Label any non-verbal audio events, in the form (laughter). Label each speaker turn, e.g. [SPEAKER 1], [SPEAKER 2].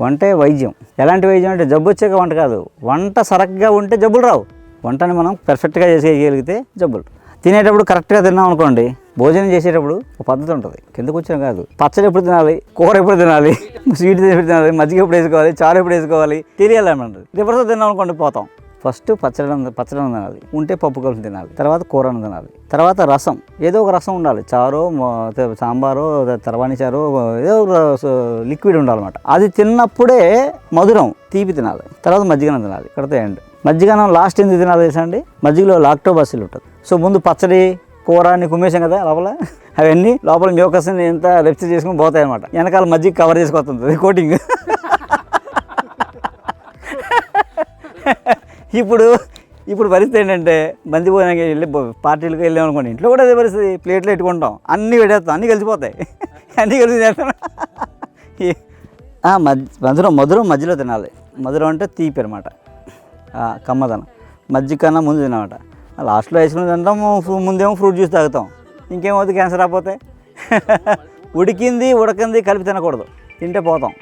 [SPEAKER 1] వంటే వైద్యం. ఎలాంటి వైద్యం అంటే జబ్బు వచ్చాక వంట కాదు. వంట సరగ్గా ఉంటే జబ్బులు రావు. వంటని మనం పర్ఫెక్ట్గా చేసేయగలిగితే జబ్బులు. తినేటప్పుడు కరెక్ట్గా తిన్నాం అనుకోండి భోజనం చేసేటప్పుడు ఒక పద్ధతి ఉంటుంది. కిందకు వచ్చిన కాదు. పచ్చడి ఎప్పుడు తినాలి? కూర ఎప్పుడు తినాలి? (laughs) స్వీట్ ఎప్పుడు తినాలి? మజ్జిగ ఎప్పుడు వేసుకోవాలి? చారు ఎప్పుడు వేసుకోవాలి? తెలియాలి అన్నమాట రివర్స్ తిన్నాం అనుకోండి పోతాం. ఫస్ట్ పచ్చడి పచ్చడి తినాలి. ఉంటే పప్పు కలిసి తినాలి. తర్వాత కూర తినాలి. తర్వాత రసం. ఏదో ఒక రసం ఉండాలి. చారో సాంబారో తర్వాణి చారో ఏదో ఒక లిక్విడ్ ఉండాలన్నమాట. అది తిన్నప్పుడే మధురం తీపి తినాలి. తర్వాత మజ్జిగనం తినాలి. ఇక్కడతో ఎండ్ మజ్జిగనం లాస్ట్ ఎందుకు తినాలి తెలుసా అండి? మజ్జిగలో లాక్టోబాసిల్ ఉంటుంది. సో ముందు పచ్చడి కూర అన్ని కుమ్మేశాం కదా లోపల. అవన్నీ లోపల మ్యూకస్ని ఎంత రెప్స్ చేసుకుని పోతాయి అనమాట వెనకాల మజ్జిగ కవర్ చేసుకొస్తుంది. కోటింగ్. ఇప్పుడు ఇప్పుడు పరిస్థితి ఏంటంటే మంది పోయినాక వెళ్ళి పార్టీలకు వెళ్ళాం అనుకోండి ఇంట్లో కూడా అదే పరిస్థితి ప్లేట్లు పెట్టుకుంటాం అన్నీ పెట్టేస్తాం అన్నీ కలిసిపోతాయి. (laughs) అన్నీ కలిసి చేస్తాం మధురం మధురం మధ్యలో తినాలి. మధురం అంటే తీపి అనమాట కమ్మదనం. మజ్జిగ కన్నా ముందు తినమాట లాస్ట్లో ఐస్ క్రీమ్ తింటాం ముందేమో ఫ్రూట్ జ్యూస్ తాగుతాం. ఇంకేమవుతుంది క్యాన్సర్ రాకపోతే? (laughs) ఉడికింది ఉడకంది కలిపి తినకూడదు. తింటే పోతాం.